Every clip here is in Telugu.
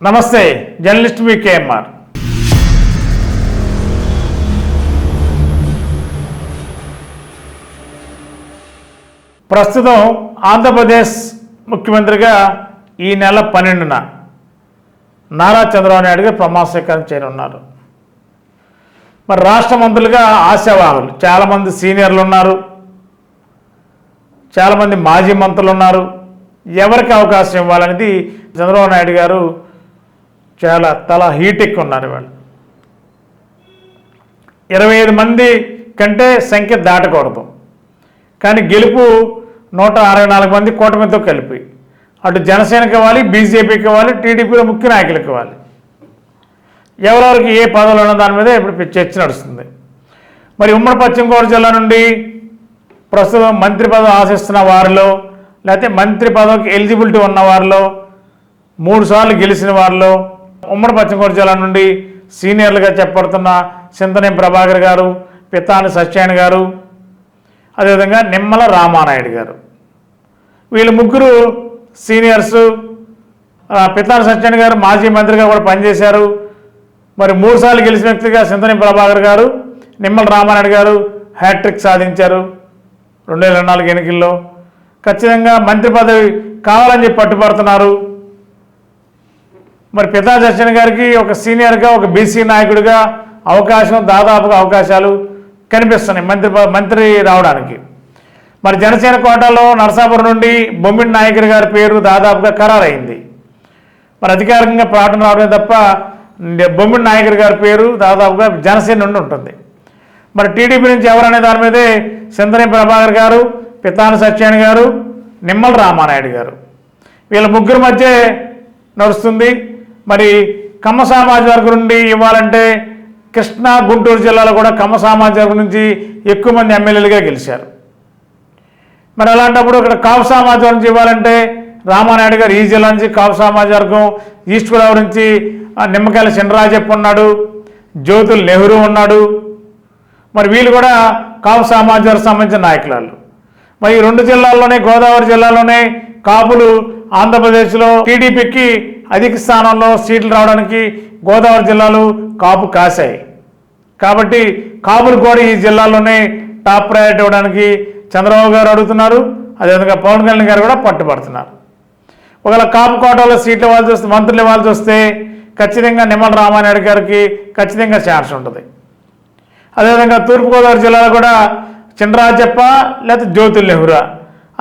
నమస్తే జర్నలిస్ట్ మీ కేఎంఆర్ ప్రస్తుతం ఆంధ్రప్రదేశ్ ముఖ్యమంత్రిగా ఈ నెల పన్నెండున నారా చంద్రబాబు నాయుడు గారు ప్రమాణ స్వీకారం చేయనున్నారు. మరి రాష్ట్ర మంత్రులుగా ఆశావాహులు చాలామంది సీనియర్లు ఉన్నారు. చాలామంది మాజీ మంత్రులు ఉన్నారు. ఎవరికి అవకాశం ఇవ్వాలనేది చంద్రబాబు నాయుడు గారు చాలా తల హీటెక్ ఉన్నారు వాళ్ళు. ఇరవై ఐదు మంది కంటే సంఖ్య దాటకూడదు. కానీ గెలుపు నూట అరవై నాలుగు మంది కూటమితో కలిపి. అటు జనసేనకి ఇవ్వాలి బీజేపీకి ఇవ్వాలి టీడీపీలో ముఖ్య నాయకులకు ఇవ్వాలి. ఎవరెవరికి ఏ పదవులు ఉన్న దాని మీద ఇప్పుడు చర్చ నడుస్తుంది. మరి ఉమ్మడి పశ్చిమ గోదావరి జిల్లా నుండి ప్రస్తుతం మంత్రి పదవి ఆశిస్తున్న వారిలో లేకపోతే మంత్రి పదవికి ఎలిజిబిలిటీ ఉన్న వారిలో మూడు సార్లు గెలిచిన వారిలో ఉమ్మడి పశ్చిమగోడ జిల్లా నుండి సీనియర్లుగా చెప్పబడుతున్న చింతనేం ప్రభాకర్ గారు పితాని సత్యాయన గారు అదేవిధంగా నిమ్మల రామానాయుడు గారు. వీళ్ళు ముగ్గురు సీనియర్స్ పితాని సత్యాయన్ గారు మాజీ మంత్రిగా కూడా పనిచేశారు. మరి మూడుసార్లు గెలిచిన వ్యక్తిగా సింతని ప్రభాకర్ గారు నిమ్మల రామానాయుడు గారు హ్యాట్రిక్ సాధించారు రెండు వేల నాలుగు ఎన్నికల్లో. ఖచ్చితంగా మంత్రి పదవి కావాలని చెప్పి పట్టుబడుతున్నారు. మరి పితా దర్శన్ గారికి ఒక సీనియర్గా ఒక బీసీ నాయకుడిగా అవకాశం దాదాపుగా అవకాశాలు కనిపిస్తున్నాయి మంత్రి మంత్రి రావడానికి. మరి జనసేన కోటాలో నరసాపురం నుండి బొమ్మిడి నాయకుడి గారి పేరు దాదాపుగా ఖరారైంది. మరి అధికారికంగా ప్రకటన రావడమే తప్ప బొమ్మిడి నాయకుడి గారి పేరు దాదాపుగా జనసేన నుండి ఉంటుంది. మరి టీడీపీ నుంచి ఎవరనే దాని మీదే సింతని ప్రభాకర్ గారు పితాని సత్యాయన్ గారు నిమ్మల రామానాయుడు గారు. వీళ్ళ ముగ్గురు మధ్య నడుస్తుంది మరి కమ్మ సామాజిక వర్గం నుండి ఇవ్వాలంటే కృష్ణా గుంటూరు జిల్లాలో కూడా కమ్మ సామాజిక వర్గం నుంచి ఎక్కువ మంది ఎమ్మెల్యేలుగా గెలిచారు. మరి అలాంటప్పుడు ఇక్కడ కాపు సామాజిక వర్గం నుంచి ఇవ్వాలంటే రామానాయుడు గారు ఈ జిల్లా నుంచి కాపు సామాజిక వర్గం ఈస్ట్ గోదావరి నుంచి నిమ్మకాయల చినరాజప్ప ఉన్నాడు జ్యోతుల్ నెహ్రూ ఉన్నాడు. మరి వీళ్ళు కూడా కాపు సామాజిక వర్గం సంబంధించిన నాయకులు మరి ఈ రెండు జిల్లాల్లోనే గోదావరి జిల్లాలోనే కాపులు ఆంధ్రప్రదేశ్లో టీడీపీకి అధిక స్థానంలో సీట్లు రావడానికి గోదావరి జిల్లాలు కాపు కాశాయి. కాబట్టి కాపులు కూడా ఈ జిల్లాలోనే టాప్ ప్రయారిటీ ఇవ్వడానికి చంద్రబాబు గారు అడుగుతున్నారు. అదేవిధంగా పవన్ కళ్యాణ్ గారు కూడా పట్టుబడుతున్నారు. ఒకవేళ కాపు కోటాలో సీట్లు ఇవ్వాల్సి వస్తే మంత్రులు ఇవ్వాల్సి వస్తే ఖచ్చితంగా నిమ్మల రామానాయుడు గారికి ఖచ్చితంగా ఛాన్స్ ఉంటుంది. అదేవిధంగా తూర్పుగోదావరి జిల్లాలో కూడా చినరాజప్ప లేకపోతే జ్యోతుల్ నెహ్రా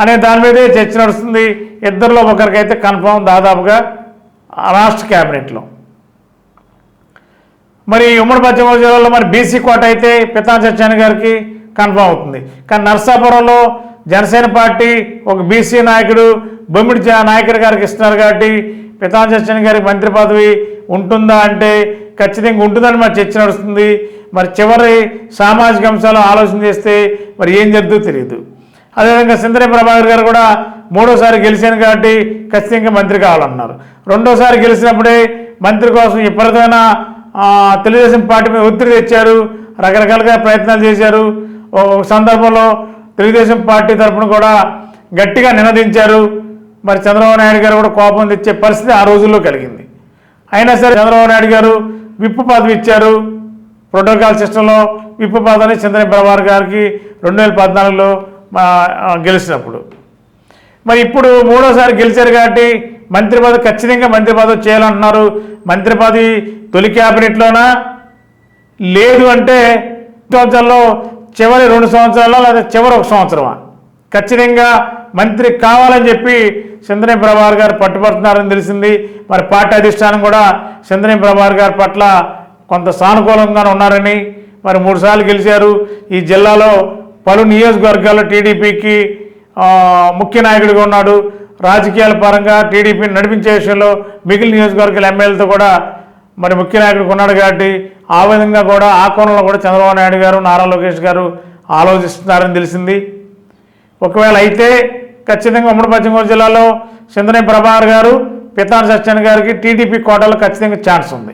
అనే దాని మీదే చర్చ నడుస్తుంది. ఇద్దరిలో ఒకరికైతే కన్ఫర్మ్ దాదాపుగా రాష్ట్ర క్యాబినెట్లో. మరి ఉమ్మడి పశ్చిమ గోదావరి జిల్లాలో మరి బీసీ కోట అయితే పితాన్ సత్యాన్ని గారికి కన్ఫర్మ్ అవుతుంది. కానీ నర్సాపురంలో జనసేన పార్టీ ఒక బీసీ నాయకుడు బొమ్మిడి జా- నాయకుడి గారికి ఇస్తున్నారు కాబట్టి పితాన్ సత్యాన్ని గారికి మంత్రి పదవి ఉంటుందా అంటే ఖచ్చితంగా ఉంటుందని మరి చర్చ నడుస్తుంది. మరి చివరి సామాజిక అంశాలు ఆలోచన చేస్తే మరి ఏం జరుగుతుందో తెలియదు అదేవిధంగా సిందరి ప్రభాకర్ గారు కూడా మూడోసారి గెలిచాను కాబట్టి ఖచ్చితంగా మంత్రి కావాలన్నారు. రెండోసారి గెలిచినప్పుడే మంత్రి కోసం విపరీతమైన తెలుగుదేశం పార్టీ మీద ఒత్తిడి తెచ్చారు. రకరకాలుగా ప్రయత్నాలు చేశారు. ఒక సందర్భంలో తెలుగుదేశం పార్టీ తరఫున కూడా గట్టిగా నినదించారు. మరి చంద్రబాబు నాయుడు గారు కూడా కోపం తెచ్చే పరిస్థితి ఆ రోజుల్లో కలిగింది. అయినా సరే చంద్రబాబు నాయుడు గారు విప్పు పదవి ఇచ్చారు. ప్రోటోకాల్ సిస్టంలో విప్పు పదవిని చంద్ర ప్రభాకర్ గారికి రెండు వేల పద్నాలుగులో మా, గెలిచినప్పుడు. మరి ఇప్పుడు మూడోసారి గెలిచారు కాబట్టి మంత్రి పదవి ఖచ్చితంగా మంత్రి పదవి చేయాలంటున్నారు. మంత్రి పదవి తొలి క్యాబినెట్లోనా? లేదు అంటే సంవత్సరంలో చివరి రెండు సంవత్సరాల్లో లేదా చివరి ఒక సంవత్సరమా? ఖచ్చితంగా మంత్రి కావాలని చెప్పి చంద్రనే ప్రభాకర్ గారు పట్టుబడుతున్నారని తెలిసింది. మరి పార్టీ అధిష్టానం కూడా చంద్రనే ప్రభాకర్ గారి పట్ల కొంత సానుకూలంగానే ఉన్నారని మరి మూడుసార్లు గెలిచారు. ఈ జిల్లాలో పలు నియోజకవర్గాల్లో టీడీపీకి ముఖ్య నాయకుడిగా ఉన్నాడు. రాజకీయాల పరంగా టీడీపీని నడిపించే విషయంలో మిగిలిన నియోజకవర్గాల ఎమ్మెల్యేలతో కూడా మరి ముఖ్య నాయకుడికి ఉన్నాడు కాబట్టి ఆ విధంగా కూడా ఆ కోణంలో కూడా చంద్రబాబు నాయుడు గారు నారా లోకేష్ గారు ఆలోచిస్తున్నారని తెలిసింది. ఒకవేళ అయితే ఖచ్చితంగా ఉమ్మడి పశ్చిమ గోదావరి జిల్లాలో సింధనే ప్రభాకర్ గారు పితాన్ సత్యన్ గారికి టీడీపీ కోటాలో ఖచ్చితంగా ఛాన్స్ ఉంది.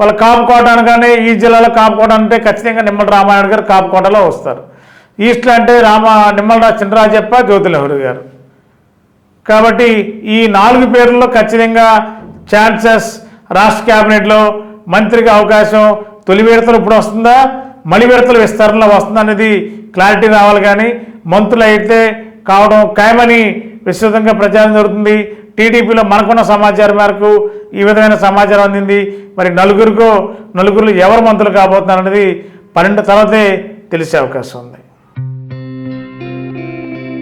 వాళ్ళ కాపు కోట అనగానే ఈ జిల్లాలో కాపు కోట అంటే ఖచ్చితంగా నిమ్మల రామాయణ గారు కాపు కోటలో వస్తారు. ఈస్ట్లో అంటే రామ నిమ్మల చిన్నరాజప్ప జ్యోతి గారు. కాబట్టి ఈ నాలుగు పేర్లలో ఖచ్చితంగా ఛాన్సెస్ రాష్ట్ర క్యాబినెట్లో మంత్రికి అవకాశం తొలి విడతలు ఇప్పుడు వస్తుందా? మలి విడతల విస్తరణలో వస్తుందా అనేది క్లారిటీ రావాలి కానీ మంత్రులు అయితే కావడం ఖాయమని విస్తృతంగా ప్రచారం జరుగుతుంది. టీడీపీలో మనకున్న సమాచారం మేరకు ఈ విధమైన సమాచారం అందింది. మరి నలుగురికో నలుగురు ఎవరు మంత్రులు కాబోతున్నారు అనేది పన్నెండు తర్వాతే తెలిసే అవకాశం ఉంది.